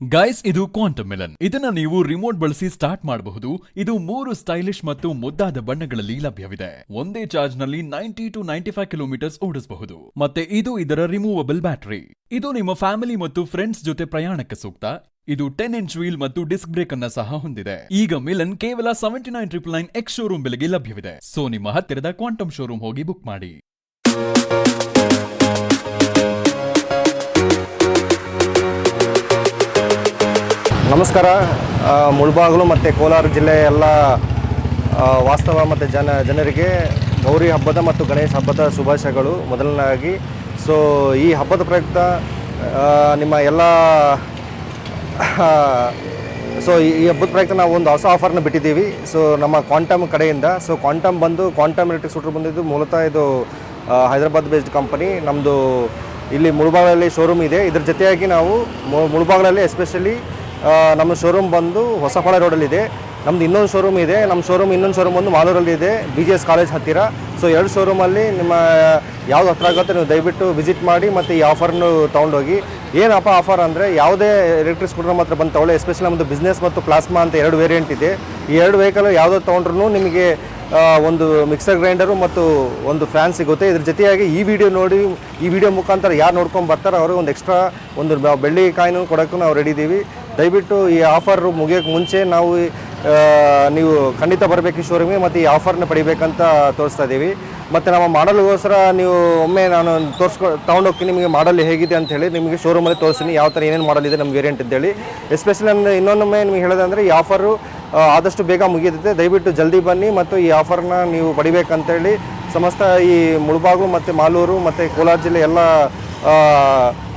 Guys ಇದು quantum Milan ಇದನ್ನ ನೀವು ರಿಮೋಟ್ ಬಳಸಿ ಸ್ಟಾರ್ಟ್ ಮಾಡಬಹುದು. ಇದು ಮೂರು ಸ್ಟೈಲಿಶ್ ಮತ್ತು ಮುದ್ದಾದ ಬಣ್ಣಗಳಲ್ಲಿ ಲಭ್ಯವಿದೆ. ಒಂದೇ ಚಾರ್ಜ್ನಲ್ಲಿ ninety two ninety five kilometres ಓಡಿಸಬಹುದು. ಮತ್ತೆ ಇದು ಇದರ ರಿಮೂವಬಲ್ ಬ್ಯಾಟರಿ ಇದು ನಿಮ್ಮ ಫ್ಯಾಮಿಲಿ ಮತ್ತು ಫ್ರೆಂಡ್ಸ್ ಜೊತೆ ಪ್ರಯಾಣಕ್ಕೆ ಸೂಕ್ತ. ಇದು ಟೆನ್ ಇಂಚ್ ವೀಲ್ ಮತ್ತು ಡಿಸ್ಕ್ ಬ್ರೇಕ್ ಅನ್ನ ಸಹ ಹೊಂದಿದೆ. ಈಗ ಮಿಲನ್ ಕೇವಲ seventy nine triple nine ex showroom ಬೆಲೆಗೆ ಲಭ್ಯವಿದೆ. ಸೊ ನಿಮ್ಮ ಹತ್ತಿರದ ಕ್ವಾಂಟಮ್ ಶೋರೂಮ್ ಹೋಗಿ ಬುಕ್ ಮಾಡಿ. ನಮಸ್ಕಾರ. ಮುಳ್ಬಾಗಲು ಮತ್ತು ಕೋಲಾರ ಜಿಲ್ಲೆಯ ಎಲ್ಲ ವಾಸ್ತವ ಮತ್ತು ಜನ, ಜನರಿಗೆ ಗೌರಿ ಹಬ್ಬದ ಮತ್ತು ಗಣೇಶ ಹಬ್ಬದ ಶುಭಾಶಯಗಳು ಮೊದಲನೇದಾಗಿ. ಸೊ ಈ ಹಬ್ಬದ ಪ್ರಯುಕ್ತ ನಿಮ್ಮ ಎಲ್ಲ ಸೊ ಈ ಹಬ್ಬದ ಪ್ರಯುಕ್ತ ನಾವು ಒಂದು ಹೊಸ ಆಫರ್ನ ಬಿಟ್ಟಿದ್ದೀವಿ. ಸೊ ನಮ್ಮ ಕ್ವಾಂಟಮ್ ಕಡೆಯಿಂದ. ಸೊ ಕ್ವಾಂಟಮ್ ಬಂದು ಕ್ವಾಂಟಮ್ ಎಲೆಕ್ಟ್ರಿಕ್ ಸೂಟ್ರ್ ಬಂದಿದ್ದು ಮೂಲತಃ ಇದು ಹೈದರಾಬಾದ್ ಬೇಸ್ಡ್ ಕಂಪನಿ ನಮ್ಮದು ಇಲ್ಲಿ ಮುಳುಬಾಗಲಲ್ಲಿ ಶೋರೂಮ್ ಇದೆ. ಇದ್ರ ಜೊತೆಯಾಗಿ ನಾವು ಮುಳ್ಬಾಗಲಲ್ಲಿ ಎಸ್ಪೆಷಲಿ ನಮ್ಮ ಶೋರೂಮ್ ಬಂದು ಹೊಸಪಾಳೆ ರೋಡಲ್ಲಿದೆ. ನಮ್ದು ಇನ್ನೊಂದು ಶೋರೂಮ್ ಇದೆ. ನಮ್ಮ ಶೋರೂಮ್ ಇನ್ನೊಂದು ಶೋರೂಮ್ ಬಂದು ಮಾಲೂರಲ್ಲಿ ಇದೆ ಬಿ ಜಿ ಎಸ್ ಕಾಲೇಜ್ ಹತ್ತಿರ. ಸೊ ಎರಡು ಶೋರೂಮಲ್ಲಿ ನಿಮ್ಮ, ಯಾವ್ದು ಹತ್ರ ಆಗುತ್ತೆ ನೀವು ದಯವಿಟ್ಟು ವಿಸಿಟ್ ಮಾಡಿ ಮತ್ತು ಈ ಆಫರ್ನು ತೊಗೊಂಡೋಗಿ. ಏನಪ್ಪ ಆಫರ್ ಅಂದರೆ ಯಾವುದೇ ಎಲೆಕ್ಟ್ರಿಕ್ ಸ್ಕೂಟರ್ ಮಾತ್ರ ಬಂದು ತೊಗೊಳ್ಳಿ ಎಸ್ಪೆಷಲಿ ನಮ್ಮದು ಬಿಸ್ನೆಸ್ ಮತ್ತು ಪ್ಲಾಸ್ಮಾ ಅಂತ ಎರಡು ವೇರಿಯಂಟ್ ಇದೆ. ಈ ಎರಡು ವೆಹಿಕಲ್ ಯಾವುದೋ ತೊಗೊಂಡ್ರು ನಿಮಗೆ ಒಂದು ಮಿಕ್ಸರ್ ಗ್ರೈಂಡರು ಮತ್ತು ಒಂದು ಫ್ಯಾನ್ ಸಿಗುತ್ತೆ. ಇದ್ರ ಜೊತೆಯಾಗಿ ಈ ವಿಡಿಯೋ ನೋಡಿ, ಈ ವಿಡಿಯೋ ಮುಖಾಂತರ ಯಾರು ನೋಡ್ಕೊಂಡು ಬರ್ತಾರೆ ಅವ್ರಿಗೆ ಒಂದು ಎಕ್ಸ್ಟ್ರಾ ಒಂದು ಬೆಳ್ಳಿ ಕಾಯಿನೂ ಕೊಡೋಕ್ಕೂ ನಾವು ರೆಡಿ ಇದ್ದೀವಿ ದಯವಿಟ್ಟು ಈ ಆಫರ್ ಮುಗಿಯೋಕೆ ಮುಂಚೆ ನಾವು ನೀವು ಖಂಡಿತ ಬರಬೇಕು ಶೋರೂಮಿಗೆ ಮತ್ತು ಈ ಆಫರ್ನ ಪಡಿಬೇಕಂತ ತೋರಿಸ್ತಾ ಇದ್ದೀವಿ ಮತ್ತು ನಮ್ಮ ಮಾಡಲ್ಗೋಸ್ಕರ ನೀವು ಒಮ್ಮೆ ನಾನು ತೋರಿಸ್ಕೊ ತೊಗೊಂಡೋಗಿ ನಿಮಗೆ ಮಾಡಲ್ ಹೇಗಿದೆ ಅಂತ ಹೇಳಿ ನಿಮಗೆ ಶೋರೂಮಲ್ಲಿ ತೋರಿಸ್ತೀನಿ, ಯಾವ ಥರ ಏನೇನು ಮಾಡಲ್ ಇದೆ ನಮ್ಮ ವೇರಿಯಂಟ್ ಅಂತೇಳಿ ಎಸ್ಪೆಷಲಿ ನಾನು ಇನ್ನೊಂದೊಮ್ಮೆ ನಿಮಗೆ ಹೇಳೋದಂದರೆ ಈ ಆಫರು ಆದಷ್ಟು ಬೇಗ ಮುಗಿಯುತ್ತೆ. ದಯವಿಟ್ಟು ಜಲ್ದಿ ಬನ್ನಿ ಮತ್ತು ಈ ಆಫರ್ನ ನೀವು ಪಡಿಬೇಕಂತೇಳಿ ಸಮಸ್ತ ಈ ಮುಳಬಾಗು ಮತ್ತು ಮಾಲೂರು ಮತ್ತು ಕೋಲಾರ ಜಿಲ್ಲೆ ಎಲ್ಲ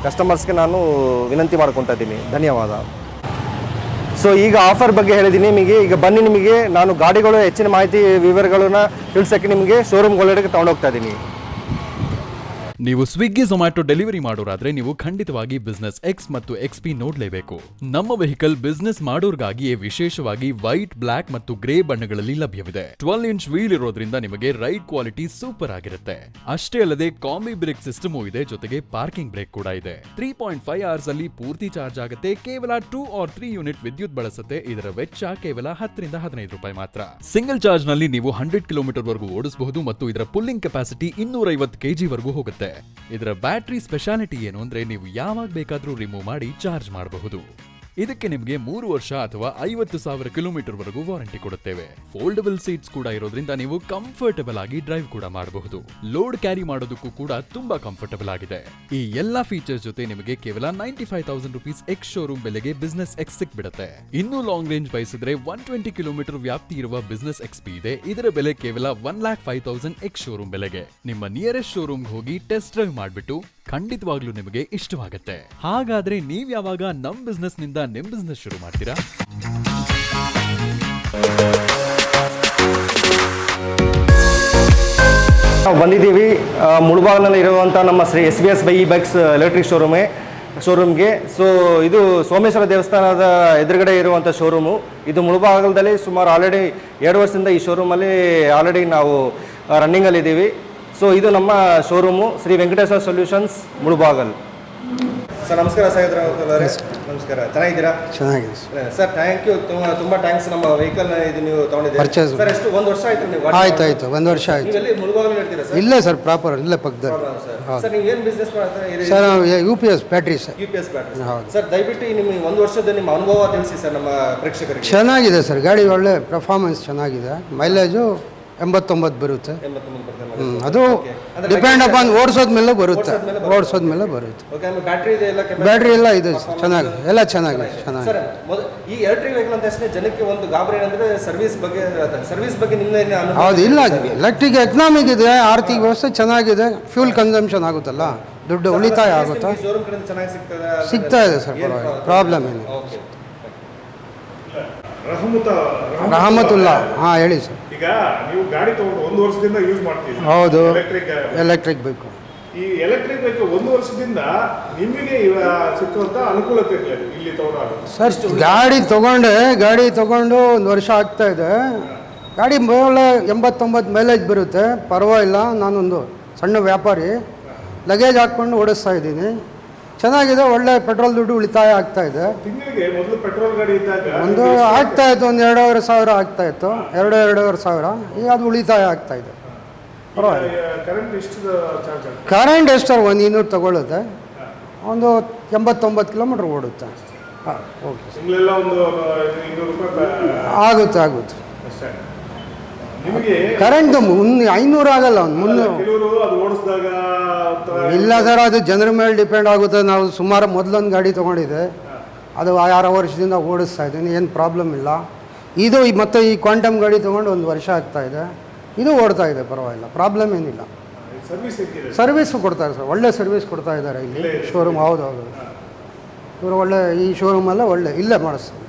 ಕಸ್ಟಮರ್ಸ್ಗೆ ನಾನು ವಿನಂತಿ ಮಾಡ್ಕೊತಾ ಇದ್ದೀನಿ. ಧನ್ಯವಾದ. ಸೊ ಈಗ ಆಫರ್ ಬಗ್ಗೆ ಹೇಳಿದ್ದೀನಿ. ನಿಮಗೆ ಈಗ ಬನ್ನಿ ನಿಮಗೆ. ನಾನು ಗಾಡಿಗಳು, ಹೆಚ್ಚಿನ ಮಾಹಿತಿ, ವಿವರಗಳನ್ನ ತಿಳಿಸೋಕ್ಕೆ ನಿಮಗೆ ಶೋರೂಮ್ಗಳೊಳಗೆ ತೊಗೊಂಡೋಗ್ತಾ ಇದ್ದೀನಿ. ನೀವು ಸ್ವಿಗ್ಗಿ ಝೊಮ್ಯಾಟೊ ಡೆಲಿವರಿ ಮಾಡೋರಾದ್ರೆ ನೀವು ಖಂಡಿತವಾಗಿ ಬಿಸ್ನೆಸ್ ಎಕ್ಸ್ ಮತ್ತು ಎಕ್ಸ್ ಪಿ ನೋಡ್ಲೇಬೇಕು. ನಮ್ಮ ವೆಹಿಕಲ್ ಬಿಸ್ನೆಸ್ ಮಾಡೋರ್ಗಾಗಿಯೇ ವಿಶೇಷವಾಗಿ ವೈಟ್ ಬ್ಲಾಕ್ ಮತ್ತು ಗ್ರೇ ಬಣ್ಣಗಳಲ್ಲಿ ಲಭ್ಯವಿದೆ. ಟ್ವೆಲ್ ಇಂಚ್ ವೀಲ್ ಇರೋದ್ರಿಂದ ನಿಮಗೆ ರೈಡ್ ಕ್ವಾಲಿಟಿ ಸೂಪರ್ ಆಗಿರುತ್ತೆ. ಅಷ್ಟೇ ಅಲ್ಲದೆ ಕಾಂಬಿ ಬ್ರೇಕ್ ಸಿಸ್ಟಮ್ ಇದೆ, ಜೊತೆಗೆ ಪಾರ್ಕಿಂಗ್ ಬ್ರೇಕ್ ಕೂಡ ಇದೆ. ತ್ರೀ ಪಾಯಿಂಟ್ ಫೈವ್ ಅವರ್ಸ್ ಅಲ್ಲಿ ಪೂರ್ತಿ ಚಾರ್ಜ್ ಆಗುತ್ತೆ, ಕೇವಲ ಟೂ ಆರ್ ತ್ರೀ ಯೂನಿಟ್ ವಿದ್ಯುತ್ ಬಳಸುತ್ತೆ, ಇದರ ವೆಚ್ಚ ಕೇವಲ ಹತ್ತರಿಂದ ಹದಿನೈದು ರೂಪಾಯಿ ಮಾತ್ರ. ಸಿಂಗಲ್ ಚಾರ್ಜ್ನಲ್ಲಿ ನೀವು ಹಂಡ್ರೆಡ್ ಕಿಲೋಮೀಟರ್ ವರೆಗೂ ಓಡಿಸಬಹುದು ಮತ್ತು ಇದರ ಪುಲ್ಲಿಂಗ್ ಕೆಪಾಸಿಟಿ ಇನ್ನೂರ ಐವತ್ತು ಕೆಜಿ ವರೆಗೂ ಹೋಗುತ್ತೆ. ಇದರ ಬ್ಯಾಟ್ರಿ ಸ್ಪೆಷಾಲಿಟಿ ಏನು ಅಂದ್ರೆ ನೀವು ಯಾವಾಗ ಬೇಕಾದ್ರೂ ರಿಮೂವ್ ಮಾಡಿ ಚಾರ್ಜ್ ಮಾಡಬಹುದು. ಇದಕ್ಕೆ ನಿಮಗೆ ಮೂರು ವರ್ಷ ಅಥವಾ ಐವತ್ತು ಸಾವಿರ ಕಿಲೋಮೀಟರ್ ವರೆಗೂ ವಾರಂಟಿ ಕೊಡುತ್ತೇವೆ. ಫೋಲ್ಡಬಲ್ ಸೀಟ್ಸ್ ಕೂಡ ಇರೋದ್ರಿಂದ ನೀವು ಕಂಫರ್ಟಬಲ್ ಆಗಿ ಡ್ರೈವ್ ಕೂಡ ಮಾಡಬಹುದು. ಲೋಡ್ ಕ್ಯಾರಿ ಮಾಡೋದಕ್ಕೂ ಕೂಡ ತುಂಬಾ ಕಂಫರ್ಟಬಲ್ ಆಗಿದೆ. ಈ ಎಲ್ಲಾ ಫೀಚರ್ಸ್ ಜೊತೆ ನಿಮಗೆ ಕೇವಲ ninety five thousand rupees ex showroom ಬೆಲೆಗೆ ಬಿಸ್ನೆಸ್ ಎಕ್ಸ್ ಸಿಕ್ ಬಿಡುತ್ತೆ ಇನ್ನೂ ಲಾಂಗ್ ರೇಂಜ್ ಬಯಸಿದ್ರೆ ಒನ್ ಟ್ವೆಂಟಿ ಕಿಲೋಮೀಟರ್ ವ್ಯಾಪ್ತಿ ಇರುವ ಬಿಸ್ನೆಸ್ ಎಕ್ಸ್ ಪಿ ಇದೆ. ಇದರ ಬೆಲೆ ಕೇವಲ one lakh five thousand ex showroom ಬೆಲೆಗೆ. ನಿಮ್ಮ ನಿಯರೆಸ್ಟ್ ಶೋರೂಮ್ ಹೋಗಿ ಟೆಸ್ಟ್ ಡ್ರೈವ್ ಮಾಡಿಬಿಟ್ಟು ಖಂಡಿತವಾಗ್ಲೂ ನಿಮಗೆ ಇಷ್ಟವಾಗುತ್ತೆ. ಹಾಗಾದ್ರೆ ನೀವ್ ಯಾವಾಗ ನಮ್ ಬಿಸ್ನೆಸ್ನಿಂದ ನಿಮ್ ಬಿಸ್ನೆಸ್ ಶುರು ಮಾಡ್ತೀರಾ? ನಾವು ಬಂದಿದ್ದೀವಿ ಮುಳುಬಾಗ್ನಲ್ಲಿ ಇರುವಂಥ ನಮ್ಮ Shri S B S bye bikes electric ಶೋರೂಮೇ ಶೋರೂಮ್ಗೆ ಸೊ ಇದು ಸೋಮೇಶ್ವರ ದೇವಸ್ಥಾನದ ಎದುರುಗಡೆ ಇರುವಂಥ ಶೋರೂಮು ಇದು ಮುಳುಬಾಗಲದಲ್ಲಿ ಸುಮಾರು ಆಲ್ರೆಡಿ ಎರಡು ವರ್ಷದಿಂದ ಈ ಶೋರೂಮಲ್ಲಿ ಆಲ್ರೆಡಿ ನಾವು ರನ್ನಿಂಗಲ್ಲಿದ್ದೀವಿ ಸೊ ಇದು ನಮ್ಮ showroom Shri Venkateshwara solutions Mulbagal. Sir ನಮಸ್ಕಾರ ಸಾಯಿದ್ರ ನಮಸ್ಕಾರ. ಚೆನ್ನಾಗಿದ್ದೀರಾ? ಚೆನ್ನಾಗಿದೆ. ಸರ್ ಸರ್ ಥ್ಯಾಂಕ್ ಯು ತುಂಬ ಥ್ಯಾಂಕ್ಸ್ ನಮ್ಮ ವೆಹಿಕಲ್ ಇದು ನೀವು ತಗೊಂಡಿದ್ದೀರಾ. ಸರ್ ಎಷ್ಟು ಒಂದು ವರ್ಷ ಆಯ್ತು ನೀವು ಆಯ್ತು ಆಯ್ತು. ಒಂದು ವರ್ಷ ಆಯ್ತು. ಇಲ್ಲಿ ಮುಳುಗಾವಲು ಹೇಳ್ತೀರಾ ಸರ್? ಇಲ್ಲ ಸರ್ ಪ್ರಾಪರ್ ಇಲ್ಲ ಪಕ್ಕದಲ್ಲಿ. ಸರ್. ನೀವು ಏನು ಬಿಸ್ನೆಸ್ ಮಾಡ್ತಾರೆ? Sir U P S battery sir. U P S battery ಹೌದು. ಸರ್ ದಯವಿಟ್ಟು ನಿಮಗೆ ನಿಮ್ಮ ಒಂದು ವರ್ಷದ ನಿಮ್ಮ ಅನುಭವ ತಿಳಿಸಿ ಸರ್ ನಮ್ಮ ಪ್ರೇಕ್ಷಕರಿಗೆ. ಚೆನ್ನಾಗಿದೆ ಸರ್. ಗಾಡಿ ಒಳ್ಳೆ ಪರ್ಫಾರ್ಮೆನ್ಸ್ ಚೆನ್ನಾಗಿದೆ. ಮೈಲೇಜು ಎಂಬತ್ತೊಂಬತ್ತು ಬರುತ್ತೆ. ಹ್ಮ್, ಅದು ಡಿಪೆಂಡ್ ಅಪಾನ್ ಓಡಿಸೋದ್ಮೇಲೆ ಬರುತ್ತೆ. ಓಡಿಸೋದ್ಮೇಲೆ ಬರುತ್ತೆ. ಓಕೆ ಮೇಲೆ ಬರುತ್ತೆ. ಇದೆ ಎಲ್ಲ ಬ್ಯಾಟ್ರಿ ಎಲ್ಲ ಇದೆ ಚೆನ್ನಾಗಿ ಎಲ್ಲ ಚೆನ್ನಾಗಿದೆ ಚೆನ್ನಾಗಿ ಸರ್ ಮೊದ ಈ ಎಲೆಕ್ಟ್ರಿಕ್ ವೆಹಿಕಲ್ ಅಂತ ತಕ್ಷಣ ಜನಕ್ಕೆ ಒಂದು ಗಾಬರಿ ಏನಂದ್ರೆ ಸರ್ವಿಸ್ ಬಗ್ಗೆ ಸರ್ವಿಸ್ ಬಗ್ಗೆ ನಿಮ್ಮ ಏನು ಅನುಭವ ಹೌದು ಇಲ್ಲ. ಎಲೆಕ್ಟ್ರಿಕ್ ಎಕನಾಮಿಕ್ ಇದೆ ಆರ್ಥಿಕ ವ್ಯವಸ್ಥೆ ಚೆನ್ನಾಗಿದೆ ಫ್ಯೂಲ್ ಕನ್ಸಂಪ್ಷನ್ ಆಗುತ್ತಲ್ಲ ದುಡ್ಡು ಉಳಿತಾಯ ಆಗುತ್ತಾ? ಶೋರೂಮ್ ಕಡೆಯಿಂದ ಚೆನ್ನಾಗಿ ಸಿಗ್ತದೆ? ಸಿಗ್ತಾ ಇದೆ ಸರ್ ಪರವಾಗಿಲ್ಲ. ಪ್ರಾಬ್ಲಮ್ ಏನು ಓಕೆ ರಹಮತ ರಹಮತುಲ್ಲಾ. ಹಾಂ ಹೇಳಿ ಸರ್. ಈಗ ನೀವು ಗಾಡಿ ತಗೊಂಡು ಒಂದು ವರ್ಷದಿಂದ ಯೂಸ್ ಮಾಡ್ತೀವಿ ಹೌದು. ಎಲೆಕ್ಟ್ರಿಕ್ ಎಲೆಕ್ಟ್ರಿಕ್ ಬೇಕು. ಈ ಎಲೆಕ್ಟ್ರಿಕ್ ಬೈಕ್ ಒಂದು ವರ್ಷದಿಂದ ನಿಮಗೆ ಸಿಕ್ಕುವಂತ ಅನುಕೂಲತೆ ಇಲ್ಲಿ ತಗೊಂಡು ಸರ್ ಗಾಡಿ ತಗೊಂಡೆ ಗಾಡಿ ತಗೊಂಡು ಒಂದು ವರ್ಷ ಆಗ್ತಾ ಇದೆ. ಗಾಡಿ ಮೇಲೆ ಎಂಬತ್ತೊಂಬತ್ತು ಮೈಲೇಜ್ ಬರುತ್ತೆ. ಪರವಾಗಿಲ್ಲ ನಾನೊಂದು ಸಣ್ಣ ವ್ಯಾಪಾರಿ. ಲಗೇಜ್ ಹಾಕ್ಕೊಂಡು ಓಡಿಸ್ತಾ ಇದ್ದೀನಿ. ಚೆನ್ನಾಗಿದೆ ಒಳ್ಳೆ ಪೆಟ್ರೋಲ್ ದುಡ್ಡು ಉಳಿತಾಯ ಆಗ್ತಾ ಇದೆ. ತಿಂಗಳಿಗೆ ಮೊದಲು ಪೆಟ್ರೋಲ್ ಗಾಡಿ ಇದ್ದಾಗ ಒಂದು ಆಗ್ತಾ ಇತ್ತು ಒಂದು ಎರಡೂವರೆ ಸಾವಿರ ಆಗ್ತಾ ಇತ್ತು ಎರಡು ಎರಡೂವರೆ ಸಾವಿರ. ಈಗ ಅದು ಉಳಿತಾಯ ಆಗ್ತಾ ಇದೆ. ಕರೆಂಟ್ ಎಷ್ಟು ಚಾರ್ಜ್ ಆಗುತ್ತೆ ಕರೆಂಟ್ ಎಷ್ಟು ಸರ್ ಒಂದು ಇನ್ನೂರು ತಗೊಳ್ಳುತ್ತೆ. ಒಂದು ಎಂಬತ್ತೊಂಬತ್ತು ಕಿಲೋಮೀಟ್ರ್ ಓಡುತ್ತೆ. ಹಾಂ ಓಕೆ. ತಿಂಗಳೆಲ್ಲ ಒಂದು ಇನ್ನೂರು ರೂಪಾಯಿ ಆಗುತ್ತೆ ಆಗುತ್ತೆ. ಅಷ್ಟೇ. ಕರೆಂಟ್ ಮುನ್ನ ಐನೂರು ಆಗಲ್ಲ ಒಂದು ಮುನ್ನೂರು ಇಲ್ಲ ಸರ್ ಅದು ಜನರ ಮೇಲೆ ಡಿಪೆಂಡ್ ಆಗುತ್ತೆ. ನಾವು ಸುಮಾರು ಮೊದಲೊಂದು ಗಾಡಿ ತೊಗೊಂಡಿದ್ದೆ. ಅದು ಆರು ವರ್ಷದಿಂದ ಓಡಿಸ್ತಾ ಇದ್ದೀನಿ. ಏನು ಪ್ರಾಬ್ಲಮ್ ಇಲ್ಲ. ಇದು ಈ- ಮತ್ತೆ ಈ ಕ್ವಾಂಟಮ್ ಗಾಡಿ ತೊಗೊಂಡು ಒಂದು ವರ್ಷ ಆಗ್ತಾ ಇದೆ. ಇದು ಓಡ್ತಾ ಇದೆ ಪರವಾಗಿಲ್ಲ. ಪ್ರಾಬ್ಲಮ್ ಏನಿಲ್ಲ. ಸರ್ವಿಸು ಕೊಡ್ತಾರೆ ಸರ್. ಒಳ್ಳೆ ಸರ್ವಿಸ್ ಕೊಡ್ತಾ ಇದ್ದಾರೆ ಇಲ್ಲಿ. ಶೋರೂಮ್ ಹೌದು ಹೌದು ಇವರು ಒಳ್ಳೆ ಈ ಶೋರೂಮಲ್ಲೇ ಒಳ್ಳೆ. ಇಲ್ಲೇ ಮಾಡಿಸ್ತಾರೆ.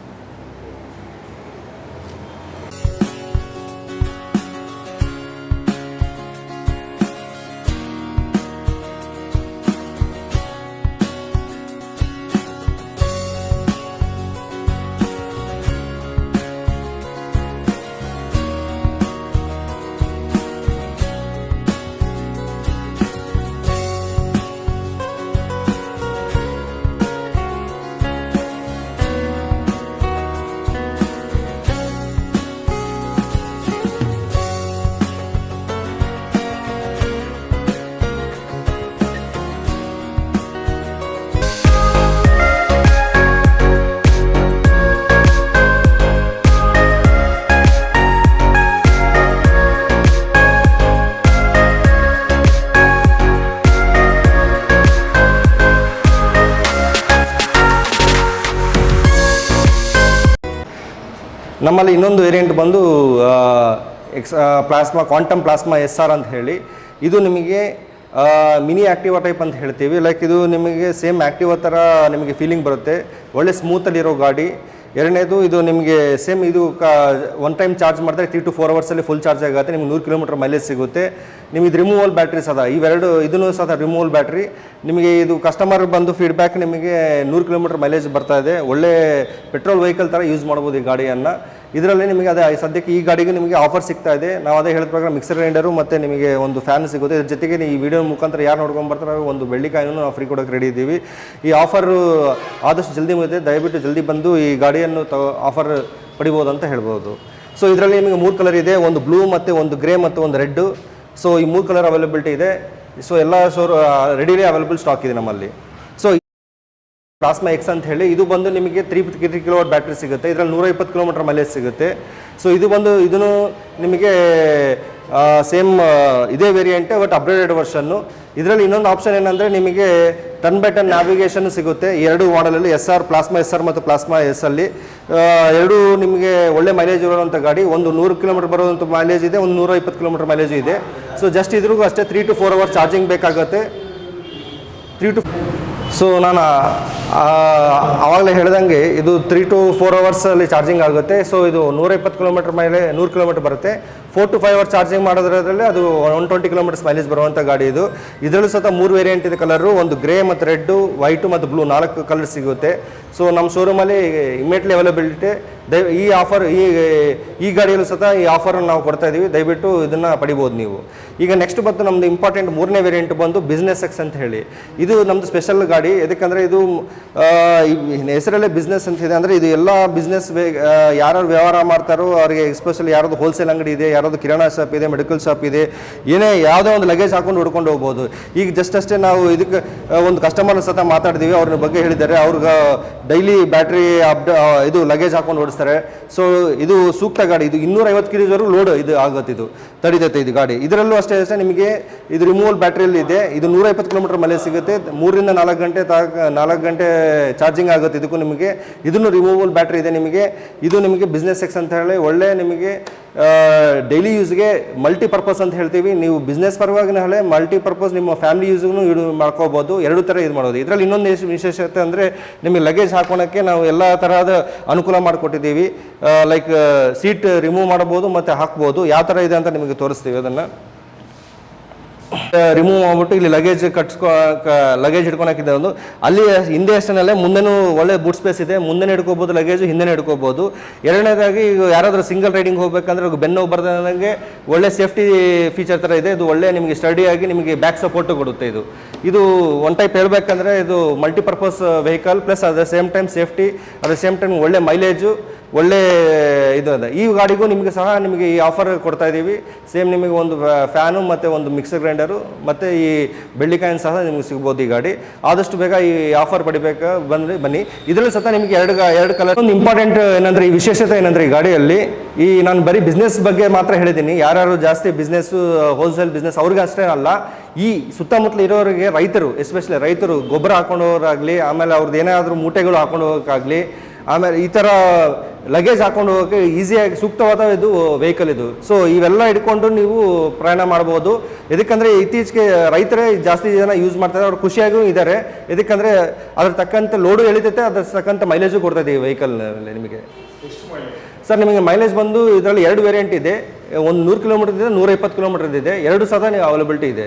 ನಮ್ಮಲ್ಲಿ ಇನ್ನೊಂದು ವೇರಿಯಂಟ್ ಬಂದು X plasma Quantum plasma S R ಅಂತ ಹೇಳಿ. ಇದು ನಿಮಗೆ ಮಿನಿ ಆ್ಯಕ್ಟಿವಾ ಟೈಪ್ ಅಂತ ಹೇಳ್ತೀವಿ. ಲೈಕ್ ಇದು ನಿಮಗೆ ಸೇಮ್ ಆ್ಯಕ್ಟಿವಾ ಥರ ನಿಮಗೆ ಫೀಲಿಂಗ್ ಬರುತ್ತೆ. ಒಳ್ಳೆ ಸ್ಮೂತಲ್ಲಿರೋ ಗಾಡಿ. ಎರಡನೇದು, ಇದು ನಿಮಗೆ ಸೇಮ್ ಇದು, ಕ ಒನ್ ಟೈಮ್ ಚಾರ್ಜ್ ಮಾಡಿದ್ರೆ ತ್ರೀ ಟು ಫೋರ್ ಅವರ್ಸಲ್ಲಿ ಫುಲ್ ಚಾರ್ಜ್ ಆಗುತ್ತೆ. ನಿಮ್ಗೆ ನೂರು ಕಿಲೋಮೀಟರ್ ಮೈಲೇಜ್ ಸಿಗುತ್ತೆ. ನಿಮಗೆ ರಿಮೂವಲ್ ಬ್ಯಾಟ್ರಿ ಸದ ಇವೆರಡು ಇದನ್ನು ಸಹ ರಿಮೂವಲ್ ಬ್ಯಾಟ್ರಿ ನಿಮಗೆ ಇದು ಕಸ್ಟಮರ್ ಬಂದು ಫೀಡ್ಬ್ಯಾಕ್ ನಿಮಗೆ ನೂರು ಕಿಲೋಮೀಟರ್ ಮೈಲೇಜ್ ಬರ್ತಾ ಇದೆ. ಒಳ್ಳೆ ಪೆಟ್ರೋಲ್ ವೆಹಿಕಲ್ ಥರ ಯೂಸ್ ಮಾಡ್ಬೋದು ಈ ಗಾಡಿಯನ್ನು. ಇದರಲ್ಲಿ ನಿಮಗೆ ಅದೇ ಸದ್ಯಕ್ಕೆ ಈ ಗಾಡಿಗೆ ನಿಮಗೆ ಆಫರ್ ಸಿಗ್ತಾ ಇದೆ. ನಾವು ಅದೇ ಹೇಳಿದ ಪ್ರಕಾರ ಮಿಕ್ಸರ್ ಗ್ರೈಂಡರು ಮತ್ತು ನಿಮಗೆ ಒಂದು ಫ್ಯಾನ್ ಸಿಗುತ್ತೆ. ಇದ್ರ ಜೊತೆಗೆ ಈ ವಿಡಿಯೋ ಮುಖಾಂತರ ಯಾರು ನೋಡ್ಕೊಂಡು ಬರ್ತಾರೆ ಒಂದು ಬೆಳ್ಳಿಕಾಯನ್ನು ನಾವು ಫ್ರೀ ಕೊಡೋಕೆ ರೆಡಿ ಇದ್ದೀವಿ. ಈ ಆಫರ್ ಆದಷ್ಟು ಜಲ್ದಿ ಮುಗಿದೆ ದಯವಿಟ್ಟು ಜಲ್ದಿ ಬಂದು ಈ ಗಾಡಿಯನ್ನು ತ ಆಫರ್ ಪಡಿಬೋದು ಅಂತ ಹೇಳ್ಬೋದು. ಸೊ ಇದರಲ್ಲಿ ನಿಮಗೆ ಮೂರು ಕಲರ್ ಇದೆ. ಒಂದು ಬ್ಲೂ ಮತ್ತು ಒಂದು ಗ್ರೇ ಮತ್ತು ಒಂದು ರೆಡ್ಡು ಸೊ ಈ ಮೂರು ಕಲರ್ ಅವೈಲಬಿಲಿಟಿ ಇದೆ. ಸೊ ಎಲ್ಲ ಶೋರ್ ರೆಡಿಲಿ ಅವೈಲಬಲ್ ಸ್ಟಾಕ್ ಇದೆ ನಮ್ಮಲ್ಲಿ. ಸೊ ಪ್ಲಾಸ್ಮಾ ಎಕ್ಸ್ ಅಂತ ಹೇಳಿ, ಇದು ಬಂದು ನಿಮಗೆ ತ್ರೀ ತ್ರೀ ಕಿಲೋವಾಟ್ ಬ್ಯಾಟ್ರಿ ಸಿಗುತ್ತೆ. ಇದರಲ್ಲಿ ನೂರ ಇಪ್ಪತ್ತು ಕಿಲೋಮೀಟರ್ ಮೈಲೇಜ್ ಸಿಗುತ್ತೆ. ಸೊ ಇದು ಬಂದು, ಇದನ್ನು ನಿಮಗೆ ಸೇಮ್ ಇದೇ ವೇರಿಯಂಟ್ ಬಟ್ ಅಪ್ಗ್ರೇಡೆಡ್ ವರ್ಷನ್ನು ಇದರಲ್ಲಿ ಇನ್ನೊಂದು ಆಪ್ಷನ್ ಏನಂದರೆ ನಿಮಗೆ ಟನ್ ಬೈ ಟನ್ ನ್ಯಾವಿಗೇಷನ್ ಸಿಗುತ್ತೆ. ಎರಡು ಮಾಡಲಲ್ಲಿ S R plasma S R ಮತ್ತು ಪ್ಲಾಸ್ಮಾ ಎಸ್ ಅಲ್ಲಿ. ಎರಡು ನಿಮಗೆ ಒಳ್ಳೆ ಮೈಲೇಜ್ ಇರುವಂಥ ಗಾಡಿ. ಒಂದು ನೂರು ಕಿಲೋಮೀಟರ್ ಬರುವಂಥ ಮೈಲೇಜ್ ಇದೆ, ಒಂದು ನೂರ ಇಪ್ಪತ್ತು ಕಿಲೋಮೀಟರ್ ಮೈಲೇಜ್ ಇದೆ. ಸೊ ಜಸ್ಟ್ ಇದ್ರಿಗೂ ಅಷ್ಟೇ three to four hour charging ಬೇಕಾಗುತ್ತೆ. ತ್ರೀ ಟು ಸೊ ನಾನು ಆವಾಗಲೇ ಹೇಳ್ದಂಗೆ ಇದು ತ್ರೀ ಟು ಫೋರ್ ಅವರ್ಸಲ್ಲಿ ಚಾರ್ಜಿಂಗ್ ಆಗುತ್ತೆ. ಸೊ ಇದು ನೂರ ಇಪ್ಪತ್ತು ಕಿಲೋಮೀಟರ್ ಮೇಲೆ ನೂರು ಕಿಲೋಮೀಟರ್ ಬರುತ್ತೆ. Four to five hours charging ಮಾಡೋದ್ರಲ್ಲಿ ಅದು ಒನ್ ಟ್ವೆಂಟಿ ಕಿಲೋಮೀಟರ್ಸ್ ಮೈಲೇಜ್ ಬರುವಂಥ ಗಾಡಿ ಇದು. ಇದರಲ್ಲೂ ಸಹ ಮೂರು ವೇರಿಯಂಟ್ ಇದೆ ಕಲರು ಒಂದು ಗ್ರೇ ಮತ್ತು ರೆಡ್ಡು ವೈಟು ಮತ್ತು ಬ್ಲೂ ನಾಲ್ಕು ಕಲರ್ ಸಿಗುತ್ತೆ. ಸೊ ನಮ್ಮ ಶೋರೂಮಲ್ಲಿ ಇಮಿಡಿಯೇಟ್ಲಿ ಅವೈಲಬಿಲಿಟಿ ದಯ ಈ ಆಫರ್ ಈ ಈ ಗಾಡಿಯಲ್ಲೂ ಸಹ ಈ ಆಫರನ್ನು ನಾವು ಕೊಡ್ತಾ ಇದ್ದೀವಿ ದಯವಿಟ್ಟು ಇದನ್ನು ಪಡಿಬೋದು ನೀವು. ಈಗ ನೆಕ್ಸ್ಟ್ ಬಂದು ನಮ್ಮದು ಇಂಪಾರ್ಟೆಂಟ್ ಮೂರನೇ ವೇರಿಯಂಟ್ ಬಂದು ಬಿಸ್ನೆಸ್ ಎಕ್ಸ್ ಅಂತ ಹೇಳಿ. ಇದು ನಮ್ಮದು ಸ್ಪೆಷಲ್ ಗಾಡಿ. ಯಾಕಂದರೆ ಇದು ಹೆಸರಲ್ಲೇ ಬಿಸ್ನೆಸ್ ಅಂತ ಇದೆ ಅಂದರೆ ಇದು ಎಲ್ಲ ಬಿಸ್ನೆಸ್ ಯಾರು ವ್ಯವಹಾರ ಮಾಡ್ತಾರೋ ಅವರಿಗೆ ಎಸ್ಪೆಷಲಿ ಯಾರಾದ್ರು ಹೋಲ್ಸೇಲ್ ಅಂಗಡಿ ಇದೆ ಯಾರಾದ್ರು ಕಿರಾಣ ಶಾಪ್ ಇದೆ ಮೆಡಿಕಲ್ ಶಾಪ್ ಇದೆ, ಏನೇ ಯಾವುದೋ ಒಂದು ಲಗೇಜ್ ಹಾಕೊಂಡು ಹುಡ್ಕೊಂಡು ಹೋಗ್ಬೋದು. ಈಗ ಜಸ್ಟ್ ಅಷ್ಟೇ ನಾವು ಇದಕ್ಕೆ ಒಂದು ಕಸ್ಟಮರ್ ಸತ ಮಾತಾಡಿದ್ದೀವಿ ಅವ್ರ ಬಗ್ಗೆ ಹೇಳಿದ್ದಾರೆ, ಅವ್ರಿಗೆ ಡೈಲಿ ಬ್ಯಾಟ್ರಿ ಅಪ್ ಇದು ಲಗೇಜ್ ಹಾಕೊಂಡು ಓಡಿಸ್ತಾರೆ. ಸೊ ಇದು ಸೂಕ್ತ ಗಾಡಿ, ಇದು ಇನ್ನೂರೈವತ್ತು ಕಿಲೋವರೆಗೂ ಲೋಡ್ ಇದು ಆಗುತ್ತೆ ಇದು, ತಡಿತೈತೆ ಇದು ಗಾಡಿ. ಇದರಲ್ಲೂ ಅಷ್ಟೇ ಅಷ್ಟೇ ನಿಮಗೆ ಇದು ರಿಮೂವಲ್ ಬ್ಯಾಟ್ರಿಯಲ್ಲಿ ಇದೆ, ಇದು ನೂರ ಇಪ್ಪತ್ತು ಕಿಲೋಮೀಟರ್ ಮಲೆ ಸಿಗುತ್ತೆ, ಮೂರರಿಂದ ನಾಲ್ಕು ಗಂಟೆ ತಾ ನಾಲ್ಕು ಗಂಟೆ ಚಾರ್ಜಿಂಗ್ ಆಗುತ್ತೆ. ಇದಕ್ಕೂ ನಿಮಗೆ ಇದನ್ನು ರಿಮೂವಲ್ ಬ್ಯಾಟ್ರಿ ಇದೆ ನಿಮಗೆ. ಇದು ನಿಮಗೆ ಬಿಸ್ನೆಸ್ ಎಕ್ಸ್ ಅಂತ ಹೇಳಿ ಒಳ್ಳೆ ನಿಮಗೆ ಡೈಲಿ ಯೂಸ್ಗೆ ಮಲ್ಟಿ ಪರ್ಪಸ್ ಅಂತ ಹೇಳ್ತೀವಿ. ನೀವು ಬಿಸ್ನೆಸ್ ಪರವಾಗಿ ಹೇಳಿ ಮಲ್ಟಿ ಪರ್ಪಸ್ ನಿಮ್ಮ ಫ್ಯಾಮಿಲಿ ಯೂಸ್ಗೂ ಇದು ಮಾಡ್ಕೋಬೋದು. ಎರಡು ಥರ ಇದು ಮಾಡೋದು. ಇದರಲ್ಲಿ ಇನ್ನೊಂದು ವಿಶ್- ವಿಶೇಷತೆ ಅಂದರೆ ನಿಮಗೆ ಲಗೇಜ್ ಹಾಕೋಣಕ್ಕೆ ನಾವು ಎಲ್ಲ ತರಹದ ಅನುಕೂಲ ಮಾಡಿಕೊಟ್ಟಿದ್ದೀವಿ. ಲೈಕ್ ಸೀಟ್ ರಿಮೂವ್ ಮಾಡ್ಬೋದು ಮತ್ತು ಹಾಕ್ಬೋದು. ಯಾವ ಥರ ಇದೆ ಅಂತ ನಿಮಗೆ ತೋರಿಸ್ತೀವಿ ಅದನ್ನು. ರಿಮೂವ್ ಮಾಡ್ಬಿಟ್ಟು ಇಲ್ಲಿ ಲಗೇಜ್ ಕಟ್ಸ್ಕೊ ಲಗೇಜ್ ಹಿಡ್ಕೊಳಕಿದೆ ಒಂದು. ಅಲ್ಲಿ ಹಿಂದೆ ಅಷ್ಟೇ ಮುಂದೆನೂ ಒಳ್ಳೆ ಬೂಟ್ ಸ್ಪೇಸ್ ಇದೆ. ಮುಂದೆನೇ ಹಿಡ್ಕೋಬೋದು ಲಗೇಜ್ ಹಿಂದೆನೇ ಹಿಡ್ಕೋಬೋದು. ಎರಡನೇದಾಗಿ ಈಗ ಯಾರಾದರೂ ಸಿಂಗಲ್ ರೈಡಿಂಗ್ ಹೋಗ್ಬೇಕಂದ್ರೆ ಬೆನ್ನೋ ಬರ್ದಂಗೆ ಒಳ್ಳೆ ಸೇಫ್ಟಿ ಫೀಚರ್ ಥರ ಇದೆ. ಇದು ಒಳ್ಳೆ ನಿಮಗೆ ಸ್ಟಡಿ ಆಗಿ ನಿಮಗೆ ಬ್ಯಾಕ್ ಸಪೋರ್ಟ್ ಕೊಡುತ್ತೆ ಇದು. ಇದು ಒನ್ ಟೈಪ್ ಹೇಳ್ಬೇಕಂದ್ರೆ ಇದು multipurpose vehicle plus at the same time safety at the same time ಒಳ್ಳೆ ಮೈಲೇಜು ಒಳ್ಳೆ ಇದು ಅದ. ಈ ಗಾಡಿಗೂ ನಿಮಗೆ ಸಹ ನಿಮಗೆ ಈ ಆಫರ್ ಕೊಡ್ತಾ ಇದ್ದೀವಿ ಸೇಮ್ ನಿಮಗೆ ಒಂದು ಫ್ಯಾನು ಮತ್ತು ಒಂದು ಮಿಕ್ಸರ್ ಗ್ರೈಂಡರು ಮತ್ತು ಈ ಬೆಳ್ಳಿಕಾಯಿನ ಸಹ ನಿಮಗೆ ಸಿಗ್ಬೋದು ಈ ಗಾಡಿ. ಆದಷ್ಟು ಬೇಗ ಈ ಆಫರ್ ಪಡಿಬೇಕು ಬಂದರೆ ಬನ್ನಿ. ಇದರಲ್ಲಿ ಸಹ ನಿಮಗೆ ಎರಡು ಎರಡು ಕಲರ್ ಒಂದು ಇಂಪಾರ್ಟೆಂಟ್ ಏನಂದ್ರೆ ಈ ವಿಶೇಷತೆ ಏನಂದ್ರೆ ಈ ಗಾಡಿಯಲ್ಲಿ ಈ ನಾನು ಬರೀ ಬಿಸ್ನೆಸ್ ಬಗ್ಗೆ ಮಾತ್ರ ಹೇಳಿದ್ದೀನಿ. ಯಾರ್ಯಾರು ಜಾಸ್ತಿ ಬಿಸ್ನೆಸ್ಸು ಹೋಲ್ಸೇಲ್ ಬಿಸ್ನೆಸ್ ಅವ್ರಿಗೆ ಅಷ್ಟೇ ಅಲ್ಲ, ಈ ಸುತ್ತಮುತ್ತಲು ಇರೋರಿಗೆ ರೈತರು ಎಸ್ಪೆಷಲಿ ರೈತರು, ಗೊಬ್ಬರ ಹಾಕೊಂಡು ಆಮೇಲೆ ಅವ್ರದ್ದು ಏನಾದರೂ ಮೂಟೆಗಳು ಹಾಕೊಂಡು ಹೋಗೋಕ್ಕಾಗಲಿ ಆಮೇಲೆ ಈ ಥರ ಲಗೇಜ್ ಹಾಕೊಂಡು ಹೋಗೋಕ್ಕೆ ಈಸಿಯಾಗಿ ಸೂಕ್ತವಾದ ಇದು ವೆಹಿಕಲ್ ಇದು. ಸೊ ಇವೆಲ್ಲ ಹಿಡ್ಕೊಂಡು ನೀವು ಪ್ರಯಾಣ ಮಾಡ್ಬೋದು. ಎದಕ್ಕಂದರೆ ಇತ್ತೀಚೆಗೆ ರೈತರೇ ಜಾಸ್ತಿ ಜನ ಯೂಸ್ ಮಾಡ್ತಾರೆ, ಅವ್ರು ಖುಷಿಯಾಗೂ ಇದ್ದಾರೆ. ಎದಕ್ಕಂದರೆ ಅದ್ರ ತಕ್ಕಂಥ ಲೋಡು ಎಳಿತೈತೆ, ಅದ್ರ ತಕ್ಕಂಥ ಮೈಲೇಜು ಕೊಡ್ತೈತೆ ಈ ವೆಹಿಕಲ್ನಲ್ಲಿ ನಿಮಗೆ. ಸರ್ ನಿಮಗೆ ಮೈಲೇಜ್ ಬಂದು ಇದರಲ್ಲಿ ಎರಡು ವೇರಿಯಂಟ್ ಇದೆ. ಒಂದು ನೂರು ಕಿಲೋಮೀಟರ್ ಇದೆ ನೂರ ಇಪ್ಪತ್ತು ಕಿಲೋಮೀಟರ್ ಇದೆ. ಎರಡು ಸಹ ನೀವು ಅವೈಲಬಿಲಿಟಿ ಇದೆ.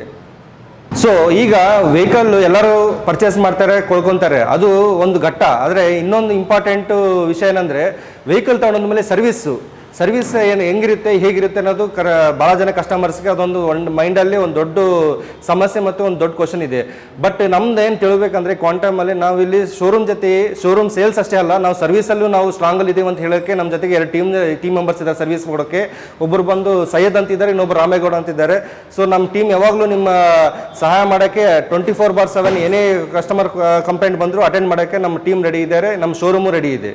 ಸೊ ಈಗ ವೆಹಿಕಲ್ ಎಲ್ಲರೂ ಪರ್ಚೇಸ್ ಮಾಡ್ತಾರೆ ಕೊಳ್ಕೊತಾರೆ ಅದು ಒಂದು ಘಟ್ಟ. ಆದರೆ ಇನ್ನೊಂದು ಇಂಪಾರ್ಟೆಂಟ್ ವಿಷಯ ಏನಂದರೆ ವೆಹಿಕಲ್ ತಗೊಂಡ ಮೇಲೆ ಸರ್ವಿಸ್ಸು ಸರ್ವಿಸ್ ಏನು ಹೆಂಗಿರುತ್ತೆ, ಹೇಗಿರುತ್ತೆ ಅನ್ನೋದು ಕರ ಭಾಳ ಜನ ಕಸ್ಟಮರ್ಸ್ಗೆ ಅದೊಂದು ಒಂದು ಮೈಂಡಲ್ಲಿ ಒಂದು ದೊಡ್ಡ ಸಮಸ್ಯೆ ಮತ್ತು ಒಂದು ದೊಡ್ಡ ಕ್ವಶನ್ ಇದೆ. ಬಟ್ ನಮ್ದು ಏನು ತಿಳ್ಬೇಕಂದ್ರೆ ಕ್ವಾಂಟಮಲ್ಲಿ ನಾವು ಇಲ್ಲಿ ಶೋರೂಮ್ ಜೊತೆ ಶೋರೂಮ್ ಸೇಲ್ಸ್ ಅಷ್ಟೇ ಅಲ್ಲ, ನಾವು ಸರ್ವಿಸಲ್ಲೂ ನಾವು ಸ್ಟ್ರಾಂಗಲ್ಲಿ ಇದ್ದೀವಿ ಅಂತ ಹೇಳೋಕ್ಕೆ ನಮ್ಮ ಜೊತೆಗೆ ಎರಡು ಟೀಮ್ ಟೀಮ್ ಮೆಂಬರ್ಸ್ ಇದ್ದಾರೆ ಸರ್ವಿಸ್ ಕೊಡೋಕ್ಕೆ ಒಬ್ಬರು ಬಂದು ಸೈಯದ್ ಅಂತಿದ್ದಾರೆ ಇನ್ನೊಬ್ಬರು ರಾಮೇಗೌಡ ಅಂತಿದ್ದಾರೆ ಸೊ ನಮ್ಮ ಟೀಮ್ ಯಾವಾಗಲೂ ನಿಮ್ಮ ಸಹಾಯ ಮಾಡೋಕ್ಕೆ ಟ್ವೆಂಟಿ ಫೋರ್ ಬಾರ್ ಸೆವೆನ್ ಏನೇ ಕಸ್ಟಮರ್ ಕಂಪ್ಲೇಂಟ್ ಬಂದರೂ ಅಟೆಂಡ್ ಮಾಡೋಕ್ಕೆ ನಮ್ಮ ಟೀಮ್ ರೆಡಿ ಇದ್ದಾರೆ ನಮ್ಮ ಶೋರೂಮು ರೆಡಿ ಇದೆ.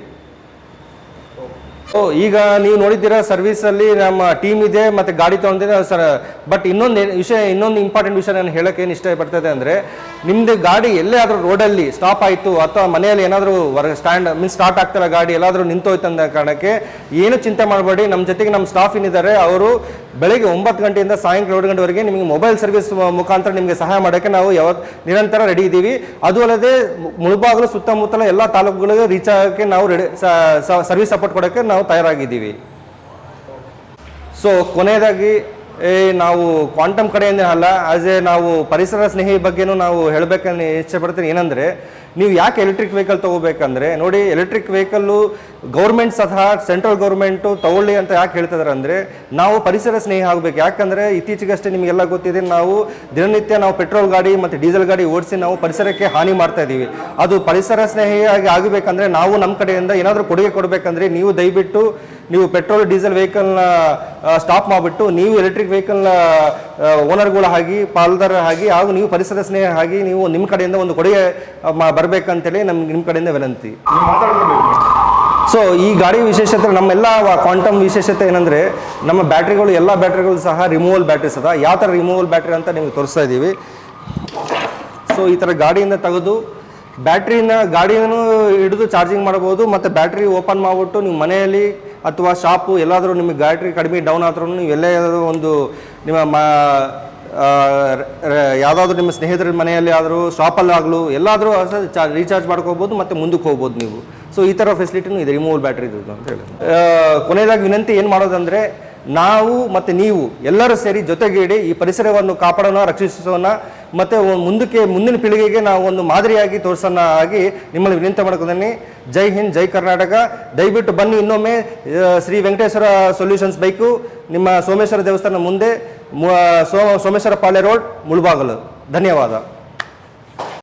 ಓ, ಈಗ ನೀವು ನೋಡಿದ್ದೀರಾ ಸರ್ವಿಸಲ್ಲಿ ನಮ್ಮ ಟೀಮ್ ಇದೆ ಮತ್ತೆ ಗಾಡಿ ತಗೊಂಡಿದೆ, ಸರ್. ಬಟ್ ಇನ್ನೊಂದು ವಿಷಯ, ಇನ್ನೊಂದು ಇಂಪಾರ್ಟೆಂಟ್ ವಿಷಯ ನಾನು ಹೇಳೋಕೆ ಏನು ಇಷ್ಟಪಡ್ತದೆ ಅಂದರೆ ನಿಮ್ಮದು ಗಾಡಿ ಎಲ್ಲೇ ಆದರೂ ರೋಡಲ್ಲಿ ಸ್ಟಾಪ್ ಆಯಿತು ಅಥವಾ ಮನೆಯಲ್ಲಿ ಏನಾದರೂ ಹೊರ ಸ್ಟ್ಯಾಂಡ್ ಮೀನ್ಸ್ ಸ್ಟಾರ್ಟ್ ಆಗ್ತಾರ ಗಾಡಿ ಎಲ್ಲಾದರೂ ನಿಂತೋಯ್ತು ಅಂದ ಕಾರಣಕ್ಕೆ ಏನು ಚಿಂತೆ ಮಾಡಬೇಡಿ. ನಮ್ಮ ಜೊತೆಗೆ ನಮ್ಮ ಸ್ಟಾಫ್ ಏನಿದ್ದಾರೆ, ಅವರು ಬೆಳಗ್ಗೆ ಒಂಬತ್ತು ಗಂಟೆಯಿಂದ ಸಾಯಂಕಾಲ ಏಳು ಗಂಟೆವರೆಗೆ ನಿಮಗೆ ಮೊಬೈಲ್ ಸರ್ವಿಸ್ ಮುಖಾಂತರ ನಿಮಗೆ ಸಹಾಯ ಮಾಡೋಕ್ಕೆ ನಾವು ಯಾವತ್ತು ನಿರಂತರ ರೆಡಿ ಇದ್ದೀವಿ. ಅದು ಅಲ್ಲದೆ ಮುಳುಬಾಗಲು, ಸುತ್ತಮುತ್ತಲ ಎಲ್ಲ ತಾಲೂಕುಗಳಿಗೆ ರೀಚ್ ಆಗೋಕ್ಕೆ ನಾವು ರೆಡಿ ಸರ್ವಿಸ್ ಸಪೋರ್ಟ್ ಕೊಡೋಕ್ಕೆ ನಾವು ತಯಾರಾಗಿದ್ದೀವಿ. ಸೊ ಕೊನೆಯದಾಗಿ ಏ, ನಾವು ಕ್ವಾಂಟಮ್ ಕಡೆಯಿಂದ ಅಲ್ಲ ಆಸ್ ಎ ನಾವು ಪರಿಸರ ಸ್ನೇಹಿ ಬಗ್ಗೆನೂ ನಾವು ಹೇಳಬೇಕನ್ನ ಇಚ್ಛೆ ಪಡ್ತೀನಿ. ಏನಂದರೆ, ನೀವು ಯಾಕೆ ಎಲೆಕ್ಟ್ರಿಕ್ ವೆಹಿಕಲ್ ತೊಗೋಬೇಕಂದ್ರೆ, ನೋಡಿ ಎಲೆಕ್ಟ್ರಿಕ್ ವೆಹಿಕಲ್ಲು ಗೌರ್ಮೆಂಟ್ ಸಹ ಸೆಂಟ್ರಲ್ ಗೌರ್ಮೆಂಟು ತಗೊಳ್ಳಿ ಅಂತ ಯಾಕೆ ಹೇಳ್ತಿದ್ದಾರೆ ಅಂದರೆ ನಾವು ಪರಿಸರ ಸ್ನೇಹಿ ಆಗಬೇಕು. ಯಾಕಂದರೆ, ಇತ್ತೀಚೆಗಷ್ಟೇ ನಿಮಗೆಲ್ಲ ಗೊತ್ತಿದೆ, ನಾವು ದಿನನಿತ್ಯ ನಾವು ಪೆಟ್ರೋಲ್ ಗಾಡಿ ಮತ್ತು ಡೀಸೆಲ್ ಗಾಡಿ ಓಡಿಸಿ ನಾವು ಪರಿಸರಕ್ಕೆ ಹಾನಿ ಮಾಡ್ತಾ ಇದ್ದೀವಿ ಅದು ಪರಿಸರ ಸ್ನೇಹಿಯಾಗಿ ಆಗಬೇಕಂದ್ರೆ ನಾವು ನಮ್ಮ ಕಡೆಯಿಂದ ಏನಾದರೂ ಕೊಡುಗೆ ಕೊಡಬೇಕಂದ್ರೆ ನೀವು ದಯವಿಟ್ಟು ನೀವು ಪೆಟ್ರೋಲ್, ಡೀಸೆಲ್ ವೆಹಿಕಲ್ನ ಸ್ಟಾಪ್ ಮಾಡಿಬಿಟ್ಟು ನೀವು ಎಲೆಕ್ಟ್ರಿಕ್ ವೆಹಿಕಲ್ನ ಓನರ್ಗಳು ಆಗಿ ಪಾಲ್ದಾರ ಆಗಿ ಹಾಗೂ ನೀವು ಪರಿಸರ ಸ್ನೇಹ ಆಗಿ ನೀವು ನಿಮ್ಮ ಕಡೆಯಿಂದ ಒಂದು ಕೊಡುಗೆ ಬರಬೇಕಂತೇಳಿ ನಮ್ಗೆ ನಿಮ್ಮ ಕಡೆಯಿಂದ ವಿನಂತಿ. ಸೊ ಈ ಗಾಡಿ ವಿಶೇಷತೆ, ನಮ್ಮೆಲ್ಲ ಕ್ವಾಂಟಮ್ ವಿಶೇಷತೆ ಏನಂದರೆ, ನಮ್ಮ ಬ್ಯಾಟ್ರಿಗಳು, ಎಲ್ಲ ಬ್ಯಾಟ್ರಿಗಳು ಸಹ ರಿಮೂವಲ್ ಬ್ಯಾಟ್ರೀಸ್ ಅದ. ಯಾವ ಥರ ರಿಮೂವಲ್ ಬ್ಯಾಟ್ರಿ ಅಂತ ನಿಮಗೆ ತೋರಿಸ್ತಾ ಇದ್ದೀವಿ ಸೊ ಈ ಥರ ಗಾಡಿಯಿಂದ ತೆಗೆದು, ಬ್ಯಾಟ್ರಿನ, ಗಾಡಿಯನ್ನು ಹಿಡಿದು ಚಾರ್ಜಿಂಗ್ ಮಾಡ್ಬೋದು, ಮತ್ತು ಬ್ಯಾಟ್ರಿ ಓಪನ್ ಮಾಡಿಬಿಟ್ಟು ನೀವು ಮನೆಯಲ್ಲಿ ಅಥವಾ ಶಾಪು ಎಲ್ಲಾದರೂ ನಿಮಗೆ ಬ್ಯಾಟ್ರಿ ಕಡಿಮೆ ಡೌನ್ ಆದ್ರೂ ನೀವು ಎಲ್ಲೇ ಒಂದು ನಿಮ್ಮ ಮ ಯಾವುದಾದ್ರೂ ನಿಮ್ಮ ಸ್ನೇಹಿತರ ಮನೆಯಲ್ಲಿ ಆದರೂ ಶಾಪಲ್ಲಿ ಆಗಲು ಎಲ್ಲಾದರೂ ಚಾ ರೀಚಾರ್ಜ್ ಮಾಡ್ಕೋಬೋದು ಮತ್ತು ಮುಂದಕ್ಕೆ ಹೋಗ್ಬೋದು ನೀವು. ಸೊ ಈ ಥರ ಫೆಸಿಲಿಟಿನೂ ಇದೆ ರಿಮೂವಲ್ ಬ್ಯಾಟ್ರಿ ಅಂತ ಹೇಳಿ. ಕೊನೆಯದಾಗಿ ವಿನಂತಿ ಏನು ಮಾಡೋದಂದರೆ ನಾವು ಮತ್ತು ನೀವು ಎಲ್ಲರೂ ಸೇರಿ ಜೊತೆಗೇಡಿ ಈ ಪರಿಸರವನ್ನು ಕಾಪಾಡೋಣ, ರಕ್ಷಿಸೋಣ, ಮತ್ತು ಮುಂದಕ್ಕೆ, ಮುಂದಿನ ಪೀಳಿಗೆಗೆ ನಾವು ಒಂದು ಮಾದರಿಯಾಗಿ ತೋರಿಸೋಣ ಆಗಿ ನಿಮ್ಮಲ್ಲಿ ವಿನಂತಿ ಮಾಡ್ಕೊತೀನಿ ಜೈ ಹಿಂದ್, ಜೈ ಕರ್ನಾಟಕ. ದಯವಿಟ್ಟು ಬನ್ನಿ ಇನ್ನೊಮ್ಮೆ ಶ್ರೀ ವೆಂಕಟೇಶ್ವರ ಸೊಲ್ಯೂಷನ್ಸ್ ಬೈಕು. ನಿಮ್ಮ ಸೋಮೇಶ್ವರ ದೇವಸ್ಥಾನ ಮುಂದೆ ಸೋಮೇಶ್ವರ ಪಾಳ್ಯ ರೋಡ್ ಮುಳುಬಾಗಲು. ಧನ್ಯವಾದ.